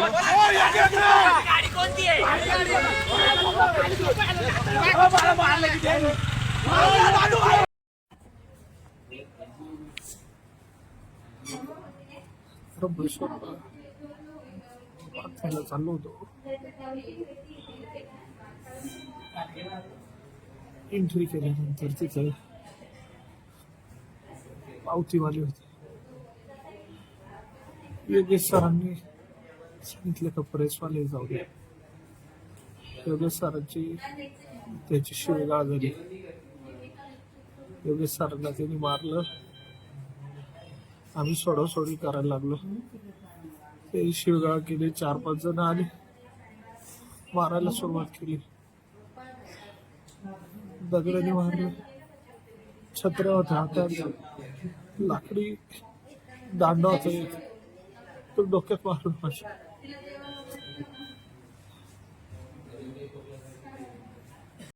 गाडी कोणती आहे चाललो होतो एंट्री केल्यानंतर तिथे पावतीवाले होते योगेश सरांनी सांगितलं का प्रेसवाले जाऊ दे. योगेश सरांची त्याची शिवगाळ झाली. योगेश सरांना त्यांनी मारलं. आम्ही सोडवसोडी करायला लागलो. ते शिवगाळ केली चार पाच जण आले. मारायला सुरुवात केली. दगडाने मारलं. छत्र्या होत्या हातात लाकडी दांडा होता. तो डोक्यात मारून माझ्या Sila tayo ang